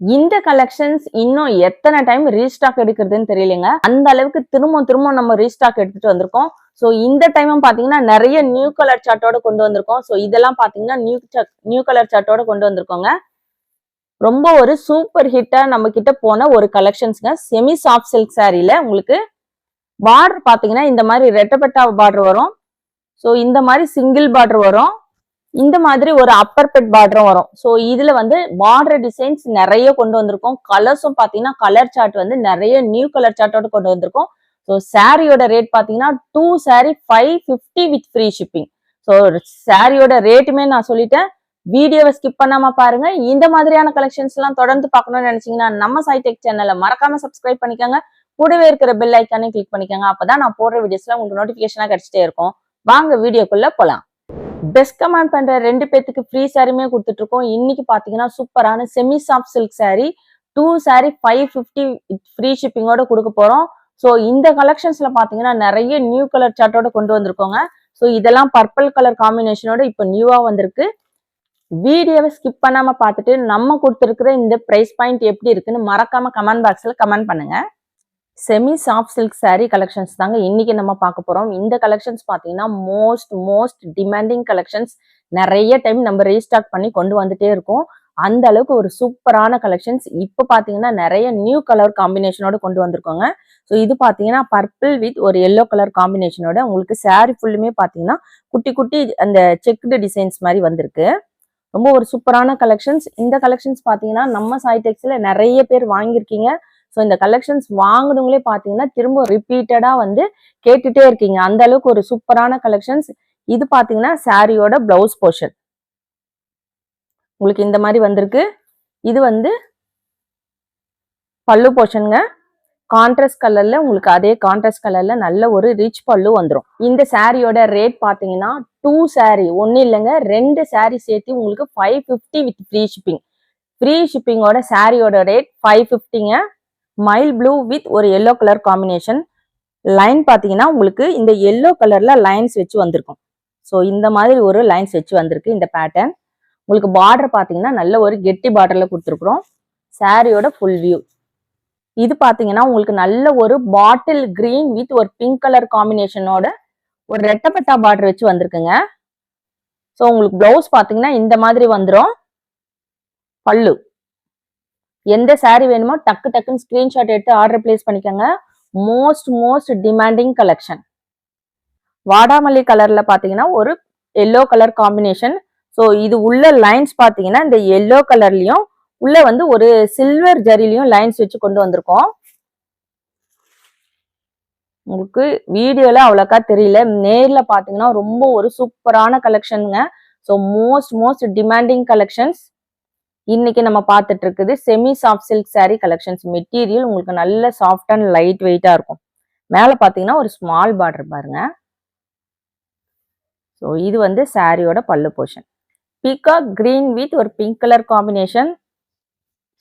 இந்த கலெக்ஷன்ஸ் இன்னும் எத்தனை டைம் ரீஸ்டாக் எடுக்கிறதுன்னு தெரியலங்க. அந்த அளவுக்கு திரும்ப திரும்ப நம்ம ரீஸ்டாக் எடுத்துட்டு வந்திருக்கோம். ஸோ இந்த டைமும் பார்த்தீங்கன்னா நிறைய நியூ கலர் சார்ட்டோட கொண்டு வந்திருக்கோம். ஸோ இதெல்லாம் பார்த்தீங்கன்னா நியூ நியூ கலர் சார்ட்டோட கொண்டு வந்திருக்கோங்க. ரொம்ப ஒரு சூப்பர் ஹிட்டா நம்ம கிட்ட போன ஒரு கலெக்ஷன்ஸ்ங்க செமி சாஃப்ட் சில்க் சாரியில உங்களுக்கு பார்டர் பார்த்தீங்கன்னா இந்த மாதிரி ரெட்டப்பட்டா பார்டர் வரும். ஸோ இந்த மாதிரி சிங்கிள் பார்டர் வரும். இந்த மாதிரி ஒரு அப்பர் பெட் பார்டரும் வரும். ஸோ இதுல வந்து பார்டர் டிசைன்ஸ் நிறைய கொண்டு வந்திருக்கோம். கலர்ஸும் பாத்தீங்கன்னா கலர் சார்ட் வந்து நிறைய நியூ கலர் சார்ட்டோட கொண்டு வந்திருக்கோம். ஸோ சாரியோட ரேட் பாத்தீங்கன்னா two sari five fifty with free shipping so சாரியோட ரேட்டுமே நான் சொல்லிட்டேன். வீடியோவை ஸ்கிப் பண்ணாம பாருங்க. இந்த மாதிரியான கலெக்ஷன்ஸ் எல்லாம் தொடர்ந்து பார்க்கணும்னு நினைச்சீங்கன்னா நம்ம சைடெக் சேனலை மறக்காம சப்ஸ்கிரைப் பண்ணிக்கோங்க. கூடவே இருக்கிற பெல் ஐக்கானே கிளிக் பண்ணிக்கோங்க. அப்பதான் நான் போடுற வீடியோஸ்ல உங்களுக்கு நோட்டிபிகேஷனா கிடைச்சிட்டே இருக்கும். வாங்க வீடியோக்குள்ள போலாம். பெஸ்ட் கமெண்ட் பண்ற ரெண்டு பேத்துக்கு ஃப்ரீ சாரியுமே கொடுத்துட்டு இருக்கோம் இன்னைக்கு பாத்தீங்கன்னா சூப்பரான semi soft silk sari two sari five fifty free ஷிப்பிங்கோட கொடுக்க போறோம். ஸோ இந்த கலெக்ஷன்ஸ்ல பாத்தீங்கன்னா நிறைய நியூ கலர் சார்ட்டோட கொண்டு வந்திருக்கோங்க. ஸோ இதெல்லாம் பர்பிள் கலர் காம்பினேஷனோட இப்போ நியூவா வந்திருக்கு. வீடியோவை ஸ்கிப் பண்ணாம பார்த்துட்டு நம்ம கொடுத்துருக்கிற இந்த பிரைஸ் பாயிண்ட் எப்படி இருக்குன்னு மறக்காம கமெண்ட் பாக்ஸ்ல கமெண்ட் பண்ணுங்க. Semi soft silk sari collections தாங்க இன்னைக்கு நம்ம பார்க்க போறோம். இந்த கலெக்ஷன்ஸ் பார்த்தீங்கன்னா மோஸ்ட் மோஸ்ட் டிமாண்டிங் கலெக்ஷன்ஸ் நிறைய டைம் நம்ம ரீஸ்டாக் பண்ணி கொண்டு வந்துட்டே இருக்கோம். அந்த அளவுக்கு ஒரு சூப்பரான கலெக்ஷன்ஸ் இப்போ பார்த்தீங்கன்னா நிறைய நியூ கலர் காம்பினேஷனோட கொண்டு வந்திருக்கோங்க. ஸோ இது பார்த்தீங்கன்னா பர்பிள் வித் ஒரு எல்லோ கலர் காம்பினேஷனோட உங்களுக்கு saree ஃபுல்லுமே பார்த்தீங்கன்னா குட்டி குட்டி அந்த செக்டு டிசைன்ஸ் மாதிரி வந்திருக்கு. ரொம்ப ஒரு சூப்பரான கலெக்ஷன்ஸ் இந்த கலெக்ஷன்ஸ் பார்த்தீங்கன்னா நம்ம சாய்டெக்ஸில் நிறைய பேர் வாங்கியிருக்கீங்க. ஸோ இந்த கலெக்ஷன்ஸ் வாங்கினவங்களே பார்த்தீங்கன்னா திரும்ப ரிப்பீட்டடாக வந்து கேட்டுட்டே இருக்கீங்க. அந்த அளவுக்கு ஒரு சூப்பரான கலெக்ஷன்ஸ் இது பார்த்தீங்கன்னா சாரியோட பிளவுஸ் போர்ஷன் உங்களுக்கு இந்த மாதிரி வந்திருக்கு. இது வந்து பல்லு போர்ஷனுங்க கான்ட்ராஸ்ட் கலர்ல உங்களுக்கு அதே கான்ட்ராஸ்ட் கலர்ல நல்ல ஒரு ரிச் பல்லு வந்துடும் இந்த சாரியோட ரேட் பார்த்தீங்கன்னா டூ சாரி ஒன்றும் இல்லைங்க ரெண்டு சாரி சேர்த்து உங்களுக்கு five fifty with free shipping free ஷிப்பிங்கோட சாரியோட ரேட் ஃபைவ் ஃபிஃப்டிங்க மைல் ப்ளூ வித் ஒரு எல்லோ கலர் காம்பினேஷன் லைன் பார்த்தீங்கன்னா உங்களுக்கு இந்த எல்லோ கலரில் லைன்ஸ் வச்சு வந்திருக்கும். ஸோ இந்த மாதிரி ஒரு லைன்ஸ் வச்சு வந்திருக்கு இந்த பேட்டர்ன் உங்களுக்கு பார்டர் பார்த்தீங்கன்னா நல்ல ஒரு கெட்டி பார்டரில் கொடுத்துருக்குறோம். சாரியோட ஃபுல் வியூ இது பார்த்தீங்கன்னா உங்களுக்கு நல்ல ஒரு பாட்டில் கிரீன் வித் ஒரு பிங்க் கலர் காம்பினேஷனோட ஒரு ரெட்டப்பட்டா பார்டர் வச்சு வந்திருக்குங்க. ஸோ உங்களுக்கு ப்ளவுஸ் பார்த்தீங்கன்னா இந்த மாதிரி வந்துடும் பல்லு. எந்த saree வேணுமோ டக்கு டக்குன்னு ஸ்கிரீன்ஷாட் எடுத்து ஆர்டர் பிளேஸ் பண்ணிக்கோங்க. மோஸ்ட் மோஸ்ட் டிமாண்டிங் கலெக்ஷன் வாடாமல்லி கலர்ல பாத்தீங்கன்னா ஒரு எல்லோ கலர் காம்பினேஷன் ஸோ இது உள்ள லைன்ஸ் பாத்தீங்கன்னா இந்த எல்லோ கலர்லயும் உள்ள வந்து ஒரு சில்வர் ஜரிலையும் லைன்ஸ் வச்சு கொண்டு வந்திருக்கோம். உங்களுக்கு வீடியோல அவ்வளோக்கா தெரியல. நேர்ல பாத்தீங்கன்னா ரொம்ப ஒரு சூப்பரான கலெக்ஷனுங்க so most most demanding collections இன்னைக்கு நம்ம பார்த்துட்டு இருக்குது semi soft silk sari collections material உங்களுக்கு நல்ல சாஃப்ட் அண்ட் லைட் வெயிட்டா இருக்கும். மேல பாத்தீங்கன்னா ஒரு ஸ்மால் பார்டர் பாருங்க. ஸோ இது வந்து சாரியோட pallu portion peacock green with ஒரு பிங்க் கலர் காம்பினேஷன்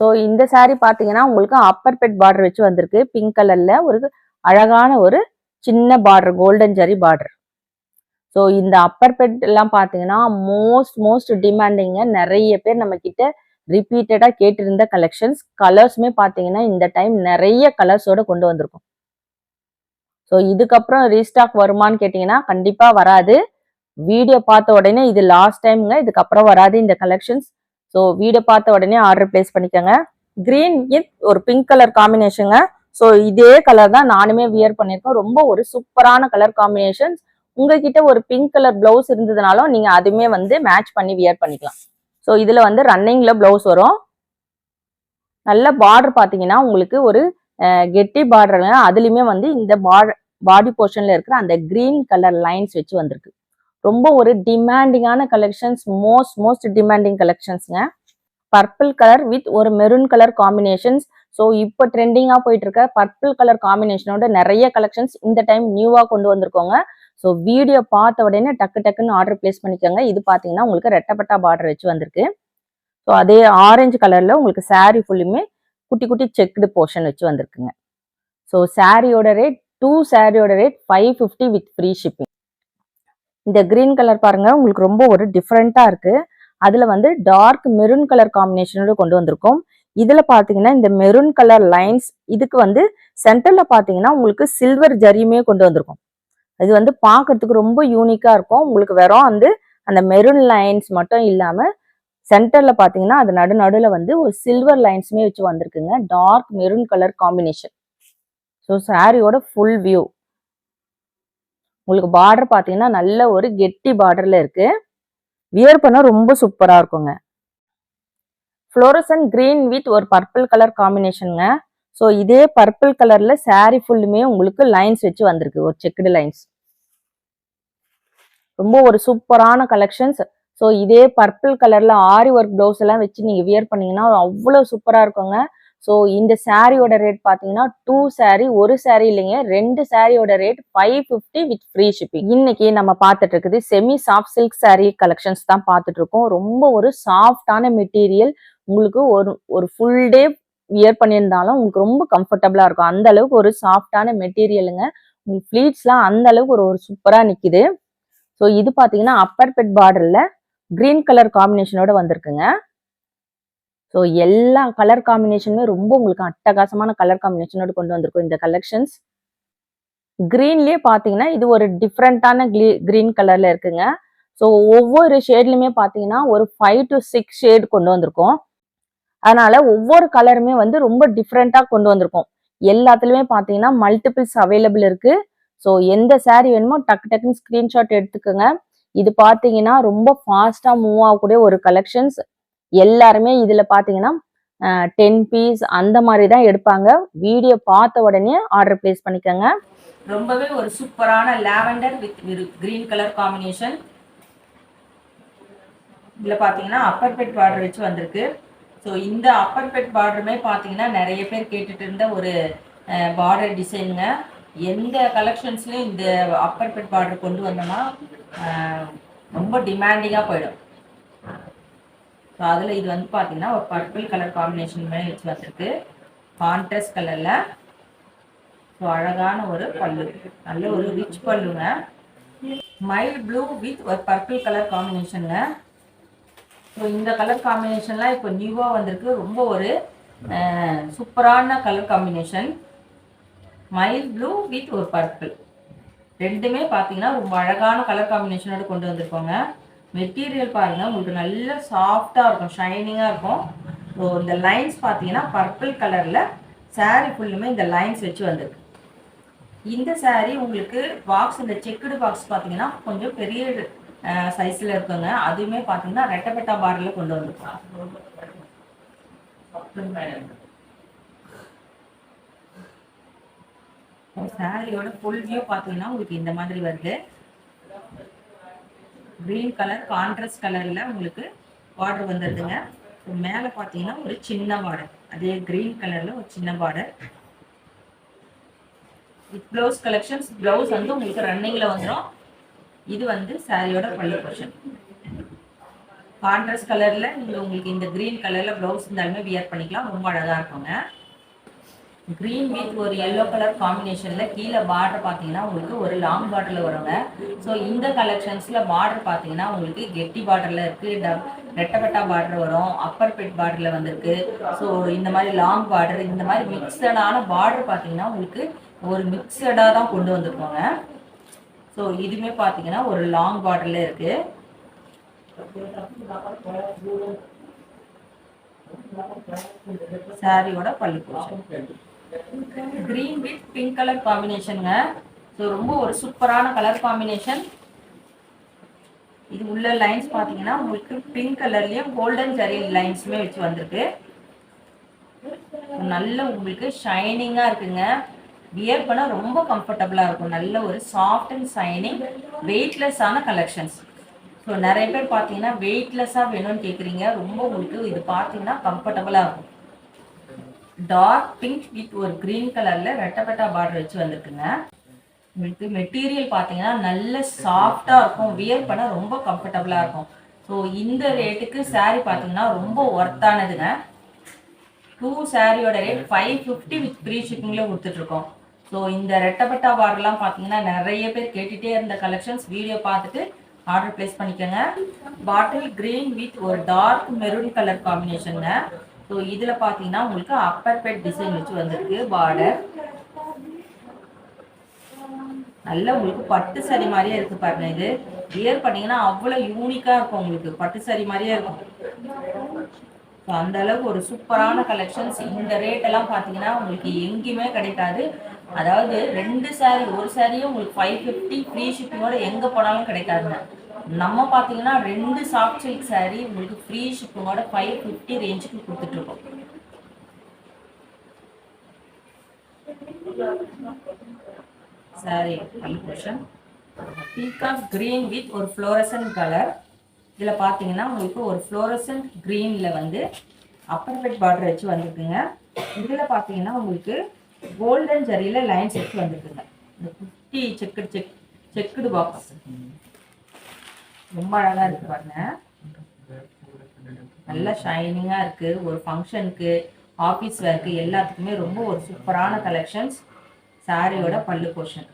ஸோ இந்த சாரீ பார்த்தீங்கன்னா உங்களுக்கு அப்பர் பெட் பார்டர் வச்சு வந்திருக்கு. பிங்க் கலர்ல ஒரு அழகான ஒரு சின்ன border golden zari border so இந்த அப்பர் பெட் எல்லாம் பார்த்தீங்கன்னா மோஸ்ட் மோஸ்ட் டிமாண்டிங்க நிறைய பேர் நம்ம கிட்ட ரிப்பீட்டடா கேட்டிருந்த கலெக்ஷன்ஸ் கலர்ஸுமே பார்த்தீங்கன்னா இந்த டைம் நிறைய கலர்ஸோட கொண்டு வந்திருக்கும். ஸோ இதுக்கப்புறம் ரீஸ்டாக் வருமான்னு கேட்டிங்கன்னா கண்டிப்பாக வராது. வீடியோ பார்த்த உடனே இது லாஸ்ட் டைம்ங்க இதுக்கப்புறம் வராது இந்த கலெக்ஷன்ஸ் ஸோ வீடியோ பார்த்த உடனே ஆர்டர் பிளேஸ் பண்ணிக்கோங்க. கிரீன் வித் ஒரு பிங்க் கலர் காம்பினேஷனுங்க ஸோ இதே கலர் தான் நானுமே வியர் பண்ணியிருக்கேன். ரொம்ப ஒரு சூப்பரான கலர் காம்பினேஷன்ஸ் உங்ககிட்ட ஒரு பிங்க் கலர் பிளவுஸ் இருந்ததுனாலும் நீங்கள் அதுவுமே வந்து மேட்ச் பண்ணி வியர் பண்ணிக்கலாம். ஸோ இதில் வந்து ரன்னிங்கில் ப்ளவுஸ் வரும். நல்ல பார்டர் பார்த்தீங்கன்னா உங்களுக்கு ஒரு கெட்டி பார்டர் அதுலேயுமே வந்து இந்த பாடி போர்ஷனில் இருக்கிற அந்த கிரீன் கலர் லைன்ஸ் வச்சு வந்திருக்கு. ரொம்ப ஒரு டிமாண்டிங்கான கலெக்ஷன்ஸ் மோஸ்ட் மோஸ்ட் டிமாண்டிங் கலெக்ஷன்ஸுங்க பர்பிள் கலர் வித் ஒரு மெரூன் கலர் காம்பினேஷன்ஸ் ஸோ இப்போ ட்ரெண்டிங்காக போயிட்டு இருக்க பர்பிள் கலர் காம்பினேஷனோட நிறைய கலெக்ஷன்ஸ் இந்த டைம் நியூவாக கொண்டு வந்திருக்கோங்க. ஸோ வீடியோ பார்த்த உடனே டக்கு டக்குன்னு ஆர்டர் பிளேஸ் பண்ணிக்கோங்க. இது பார்த்தீங்கன்னா உங்களுக்கு ரெட்டப்பட்டா பார்டர் வச்சு வந்திருக்கு. ஸோ அதே ஆரஞ்சு கலரில் உங்களுக்கு சாரீ ஃபுல்லுமே குட்டி குட்டி செக்குடு போர்ஷன் வச்சு வந்திருக்குங்க. ஸோ சாரியோட ரேட் டூ சாரியோட rate five fifty with free shipping இந்த க்ரீன் கலர் பாருங்க உங்களுக்கு ரொம்ப ஒரு டிஃப்ரெண்ட்டாக இருக்குது அதில் வந்து டார்க் மெரூன் கலர் காம்பினேஷனோட கொண்டு வந்திருக்கோம். இதில் பார்த்தீங்கன்னா இந்த மெரூன் கலர் லைன்ஸ் இதுக்கு வந்து சென்டரில் பார்த்தீங்கன்னா உங்களுக்கு சில்வர் ஜரியுமே கொண்டு வந்திருக்கும். இது வந்து பார்க்கறதுக்கு ரொம்ப யூனிக்காக இருக்கும். உங்களுக்கு வெறும் வந்து அந்த மெரூன் லைன்ஸ் மட்டும் இல்லாமல் சென்டரில் பார்த்தீங்கன்னா அது நடு நடுவில் வந்து ஒரு சில்வர் லைன்ஸுமே வச்சு வந்திருக்குங்க. Dark maroon colour combination so சாரியோட ஃபுல் வியூ உங்களுக்கு பார்டர் பார்த்தீங்கன்னா நல்ல ஒரு கெட்டி பார்டரில் இருக்கு. வியர் பண்ண ரொம்ப சூப்பராக இருக்குங்க. ஃப்ளோரசன் க்ரீன் வித் ஒரு பர்பிள் கலர் காம்பினேஷனுங்க ஸோ இதே பர்பிள் கலர்ல சாரி ஃபுல்லுமே உங்களுக்கு லைன்ஸ் வச்சு வந்திருக்கு. ஒரு செக்குடு லைன்ஸ் ரொம்ப ஒரு சூப்பரான கலெக்ஷன்ஸ் ஸோ இதே பர்பிள் கலர்ல ஆரி ஒர்க் ப்ளவுஸ் எல்லாம் வச்சு நீங்க வியர் பண்ணீங்கன்னா அவ்வளோ சூப்பரா இருக்குங்க. ஸோ இந்த சாரியோட ரேட் பார்த்தீங்கன்னா டூ சாரி ஒரு சாரி இல்லைங்க. ரெண்டு சாரியோட rate five fifty with free shipping இன்னைக்கு நம்ம பார்த்துட்டு இருக்குது semi soft silk sari collections தான் பார்த்துட்டு இருக்கோம். ரொம்ப ஒரு சாஃப்டான மெட்டீரியல் உங்களுக்கு ஒரு ஒரு ஃபுல் டே வியர் பண்ணியிருந்தாலும் உங்களுக்கு ரொம்ப கம்ஃபர்டபுளாக இருக்கும். அந்த அளவுக்கு ஒரு சாஃப்டான மெட்டீரியலுங்க உங்களுக்கு ஃப்ளீட்ஸ்லாம் அந்த அளவுக்கு ஒரு ஒரு சூப்பராக நிற்கிது ஸோ இது பார்த்தீங்கன்னா அப்பர் பெட் பார்டரில் கிரீன் கலர் காம்பினேஷனோட வந்திருக்குங்க. ஸோ எல்லா கலர் காம்பினேஷனுமே ரொம்ப உங்களுக்கு அட்டகாசமான கலர் காம்பினேஷனோட கொண்டு வந்திருக்கும் இந்த கலெக்ஷன்ஸ் க்ரீன்லேயே பார்த்தீங்கன்னா இது ஒரு டிஃப்ரெண்ட்டான க்ளீ க்ரீன் கலரில் இருக்குங்க. ஸோ ஒவ்வொரு ஷேட்லையுமே பார்த்தீங்கன்னா ஒரு ஃபைவ் டு சிக்ஸ் ஷேட் கொண்டு வந்திருக்கோம். அதனால ஒவ்வொரு கலருமே வந்து ரொம்ப டிஃப்ரெண்டா கொண்டு வந்திருக்கோம். எல்லாத்துலயுமே பாத்தீங்கன்னா மல்டிபிள்ஸ் அவைலபிள் இருக்கு. ஸோ எந்த சாரீ வேணுமோ டக்கு டக்குன்னு ஸ்கிரீன்ஷாட் எடுத்துக்கோங்க. இது பார்த்தீங்கன்னா ரொம்ப ஃபாஸ்டா மூவ் ஆகக்கூடிய ஒரு கலெக்ஷன்ஸ் எல்லாருமே இதுல பாத்தீங்கன்னா டென் பீஸ் அந்த மாதிரி தான் எடுப்பாங்க. வீடியோ பார்த்த உடனே ஆர்டர் பிளேஸ் பண்ணிக்கோங்க. ரொம்பவே ஒரு சூப்பரான lavender with green colour combination இதில் பார்த்தீங்கன்னா அப்பர் பெட் பார்டர் வச்சு வந்திருக்கு. ஸோ இந்த அப்பர் பெட் பார்டருமே பார்த்தீங்கன்னா நிறைய பேர் கேட்டுட்டு இருந்த ஒரு பார்டர் டிசைனுங்க எந்த கலெக்ஷன்ஸ்லயும் இந்த அப்பர் பெட் பார்டர் கொண்டு வந்தோம்னா ரொம்ப டிமாண்டிங்காக போயிடும். ஸோ அதில் இது வந்து பார்த்தீங்கன்னா ஒரு பர்பிள் கலர் காம்பினேஷன் மாதிரி வச்சு வந்திருக்கு. கான்ட்ரஸ்ட் கலரில் ஸோ அழகான ஒரு பல்லு. நல்ல ஒரு ரிச் பல்லுங்க. மைல்ட் ப்ளூ வித் ஒரு பர்பிள் கலர் காம்பினேஷனுங்க ஸோ இந்த கலர் காம்பினேஷன்லாம் இப்போ நியூவாக வந்திருக்கு. ரொம்ப ஒரு சூப்பரான colour combination mild blue with ஒரு பர்பிள் ரெண்டுமே பார்த்தீங்கன்னா ரொம்ப அழகான கலர் காம்பினேஷனோட கொண்டு வந்திருக்கோங்க. மெட்டீரியல் பாருங்கள் உங்களுக்கு நல்ல சாஃப்டாக இருக்கும் ஷைனிங்காக இருக்கும். ஸோ இந்த லைன்ஸ் பார்த்தீங்கன்னா பர்பிள் கலரில் சாரீ ஃபுல்லுமே இந்த லைன்ஸ் வச்சு வந்திருக்கு. இந்த சாரீ உங்களுக்கு பாக்ஸ் இந்த செக்குடு பாக்ஸ் பார்த்தீங்கன்னா கொஞ்சம் பெரிய சைஸில் இருக்குங்க. அதுவுமே பார்த்தீங்கன்னா ரெட்டப்பெட்டா பார்டரில் கொண்டு வந்திருக்கோம். சாரியோட ஃபுல் வியூ பார்த்தீங்கன்னா உங்களுக்கு இந்த மாதிரி வருது. கிரீன் கலர் கான்ட்ராஸ்ட் கலரில் உங்களுக்கு பார்டர் வந்துடுதுங்க மேலே பார்த்தீங்கன்னா ஒரு சின்ன பார்டர் அதே கிரீன் கலரில் ஒரு சின்ன border with blouse collections blouse வந்து உங்களுக்கு ரன்னிங்கில் வந்துடும் இது வந்து சாரியோட பள்ளி போர்ஷன் கான்ட்ராஸ்ட் கலரில் நீங்கள் உங்களுக்கு இந்த கிரீன் கலரில் ப்ளவுஸ் இருந்தாலுமே வியர் பண்ணிக்கலாம். ரொம்ப அழகாக இருக்குங்க. கிரீன் வித் ஒரு எல்லோ கலர் காம்பினேஷனில் கீழே பார்டர் பார்த்தீங்கன்னா உங்களுக்கு ஒரு லாங் பார்டரில் வருங்க. ஸோ இந்த கலெக்ஷன்ஸில் பார்டர் பார்த்தீங்கன்னா உங்களுக்கு கெட்டி பார்டரில் இருக்குது டப் ரெட்டப்பட்டா பார்டர் வரும். அப்பர் பெட் பார்டரில் வந்திருக்கு. ஸோ இந்த மாதிரி லாங் பார்டர் இந்த மாதிரி மிக்சடான பார்டர் பார்த்தீங்கன்னா உங்களுக்கு ஒரு மிக்சடாக தான் கொண்டு வந்திருக்கோங்க. ஸோ இதுவுமே பார்த்தீங்கன்னா ஒரு லாங் பார்டரில் இருக்குது சாரியோட பள்ளி கிரீன் வித் பிங்க் கலர் காம்பினேஷனுங்க ஸோ ரொம்ப ஒரு சூப்பரான கலர் காம்பினேஷன் இது உள்ள லைன்ஸ் பார்த்தீங்கன்னா உங்களுக்கு பிங்க் கலர்லேயும் கோல்டன் ஜரி லைன்ஸுமே வச்சு வந்திருக்கு. நல்ல உங்களுக்கு ஷைனிங்காக இருக்குங்க. வியர் பண்ண ரொம்ப கம்ஃபர்டபுளாக இருக்கும். நல்ல ஒரு சாஃப்ட் அண்ட் சைனிங் வெயிட்லெஸ்ஸான கலெக்ஷன்ஸ் ஸோ நிறைய பேர் பார்த்தீங்கன்னா வெயிட்லெஸ்ஸாக வேணும்னு கேட்குறீங்க ரொம்ப உங்களுக்கு இது பார்த்தீங்கன்னா கம்ஃபர்டபுளாக இருக்கும். டார்க் பிங்க் வித் ஒரு கிரீன் கலரில் ரெட்டப்பட்டா பார்டர் வச்சு வந்திருக்குங்க. உங்களுக்கு மெட்டீரியல் பார்த்தீங்கன்னா நல்ல சாஃப்டாக இருக்கும். வியர் பண்ண ரொம்ப கம்ஃபர்டபுளாக இருக்கும். ஸோ இந்த ரேட்டுக்கு சாரீ பார்த்தீங்கன்னா ரொம்ப ஒர்த்தானதுங்க டூ சாரியோட rate five fifty with free ஷிப்பிங்கில் கொடுத்துட்ருக்கோம் ஸோ இந்த ரெட்டப்பட்ட பார்டர்லாம் பார்த்தீங்கன்னா நிறைய பேர் கேட்டுகிட்டே இருந்த கலெக்ஷன்ஸ் வீடியோ பார்த்துட்டு ஆர்டர் பிளேஸ் பண்ணிக்கோங்க. பாட்டில் கிரீன் வித் ஒரு டார்க் மெரூன் கலர் காம்பினேஷனுங்க ஸோ இதில் பார்த்தீங்கன்னா உங்களுக்கு அப்பர் பெட் டிசைன் வச்சு வந்திருக்கு பார்டர் நல்ல உங்களுக்கு பட்டு சரி மாதிரியே இருக்கு பாருங்க இது. வியர் பண்ணீங்கன்னா அவ்வளோ யூனிக்காக இருக்கும் உங்களுக்கு. பட்டு சரி மாதிரியே இருக்கும். ஸோ அந்த அளவுக்கு ஒரு சூப்பரான கலெக்ஷன்ஸ் இந்த ரேட் எல்லாம் பார்த்தீங்கன்னா உங்களுக்கு எங்கேயுமே கிடைக்காது. அதாவது ரெண்டு saree ஒரு சாரியும் உங்களுக்கு ஃபைவ் ஃபிஃப்டி ஃப்ரீ ஷிப்பிங்கோட எங்கே போனாலும் கிடைக்காதுங்க. நம்ம பார்த்தீங்கன்னா ரெண்டு சாஃப்ட் சில்க் saree உங்களுக்கு ஃப்ரீ ஷிப்பிங்கோட ஃபைவ் ஃபிஃப்டி ரேஞ்சுக்கு கொடுத்துட்ருக்கோம். சாரி கல்பூஷன் பீகாக் கிரீன் வித் ஒரு ஃப்ளோரசன்ட் கலர் இதில் பார்த்தீங்கன்னா உங்களுக்கு ஒரு ஃப்ளோரசன்ட் க்ரீனில் வந்து அப்பர் பெட் பார்டர் வச்சு வந்திருக்குங்க. இதில் பார்த்தீங்கன்னா உங்களுக்கு கோல்டன் ஜரியில் லைன் செக் வந்துருக்குங்க. இந்த குட்டி செக்கு செக் செக்குடு பாக்ஸ் ரொம்ப அழகாக இருக்கு பாருங்க. நல்லா ஷைனிங்காக இருக்குது ஒரு ஃபங்க்ஷனுக்கு ஆஃபீஸ் ஒர்க்கு எல்லாத்துக்குமே ரொம்ப ஒரு சூப்பரான கலெக்ஷன்ஸ் சாரியோட பல்லு போர்ஷன்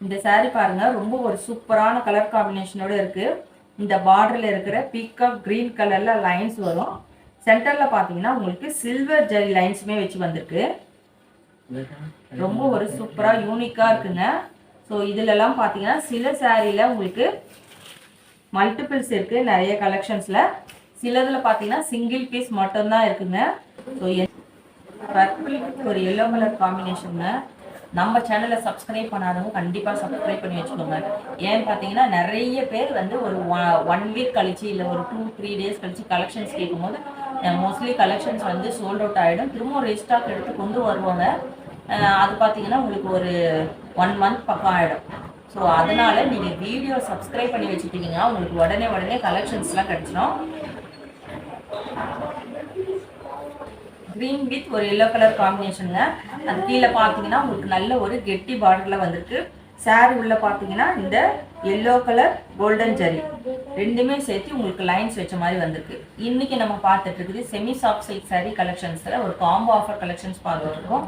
இந்த saree பாருங்க ரொம்ப ஒரு சூப்பரான கலர் காம்பினேஷனோட இருக்குது இந்த பார்டரில் இருக்கிற பீகாக் கிரீன் கலரில் லைன்ஸ் வரும். சென்டர்ல பாத்தீங்கன்னா உங்களுக்கு சில்வர் ஜெரி லைன்ஸுமே வச்சு வந்திருக்கு. ரொம்ப ஒரு சூப்பரா யூனிக்கா இருக்குங்க. ஸோ இதுலலாம் பாத்தீங்கன்னா சில சாரியில உங்களுக்கு மல்டிபிள்ஸ் இருக்கு நிறைய கலெக்ஷன்ஸ்ல சிலதுல பாத்தீங்கன்னா சிங்கிள் பீஸ் மட்டும்தான் இருக்குங்க. ஸோ பர்பிள் ஒரு எல்லோ கலர் காம்பினேஷனுங்க நம்ம சேனலை சப்ஸ்கிரைப் பண்ணாதவங்க கண்டிப்பாக சப்ஸ்கிரைப் பண்ணி வச்சுக்கோங்க. ஏன்னு பார்த்தீங்கன்னா நிறைய பேர் வந்து ஒரு ஒன் வீக் கழிச்சு இல்லை ஒரு டூ த்ரீ டேஸ் கழிச்சு கலெக்ஷன்ஸ் கேட்கும்போது மோஸ்ட்லி கலெக்ஷன்ஸ் வந்து சோல்ட் அவுட் ஆகிடும் திரும்ப ரெஸ்டாக் எடுத்து கொண்டு வருவாங்க. அது பார்த்தீங்கன்னா உங்களுக்கு ஒரு ஒன் மந்த் பக்கம் ஆகிடும் ஸோ அதனால் நீங்கள் வீடியோ சப்ஸ்கிரைப் பண்ணி வச்சுட்டீங்கன்னா உங்களுக்கு உடனே உடனே கலெக்ஷன்ஸ்லாம் கிடச்சிடும் க்ரீன் வித் ஒரு எல்லோ கலர் காம்பினேஷனுங்க அது கீழே பார்த்தீங்கன்னா உங்களுக்கு நல்ல ஒரு கெட்டி பார்டரில் வந்திருக்கு. சாரி உள்ளே பார்த்தீங்கன்னா இந்த எல்லோ கலர் கோல்டன் ஜரி ரெண்டுமே சேர்த்து உங்களுக்கு லைன்ஸ் வச்ச மாதிரி வந்திருக்கு. இன்னைக்கு நம்ம பார்த்துட்டு இருக்குது செமி சாஃப்ட் சில்க் சாரி கலெக்ஷன்ஸில் ஒரு காம்போ ஆஃபர் கலெக்ஷன்ஸ் பார்த்துட்டு இருக்கோம்.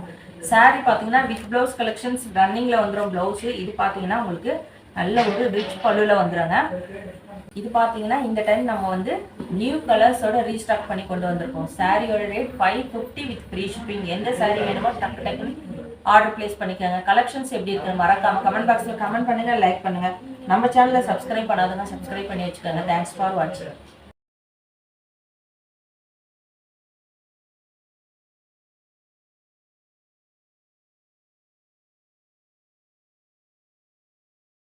saree பார்த்தீங்கன்னா வித் ப்ளவுஸ் கலெக்ஷன்ஸ் ரன்னிங்கில் வந்துடும் ப்ளவுஸு இது பார்த்தீங்கன்னா உங்களுக்கு நல்ல ஒரு ரிச் பல்லுவில் வந்துடுங்க இது பார்த்தீங்கன்னா இந்த டைம் நம்ம வந்து நியூ கலர்ஸோட ரீஸ்டாக் பண்ணி கொண்டு வந்திருக்கோம். சாரியோட rate five fifty with free shipping எந்த சாரி வேணுமோ டக்கு டக்குன்னு ஆர்டர் பிளேஸ் பண்ணிக்கோங்க. கலெக்ஷன்ஸ் எப்படி இருக்குன்னு மறக்காம கமெண்ட் பாக்ஸில் கமெண்ட் பண்ணுங்க லைக் பண்ணுங்க. நம்ம சேனலை சப்ஸ்கிரைப் பண்ணாதவங்க சப்ஸ்கிரைப் பண்ணி வச்சுக்கோங்க. தேங்க்ஸ் ஃபார் வாட்சிங்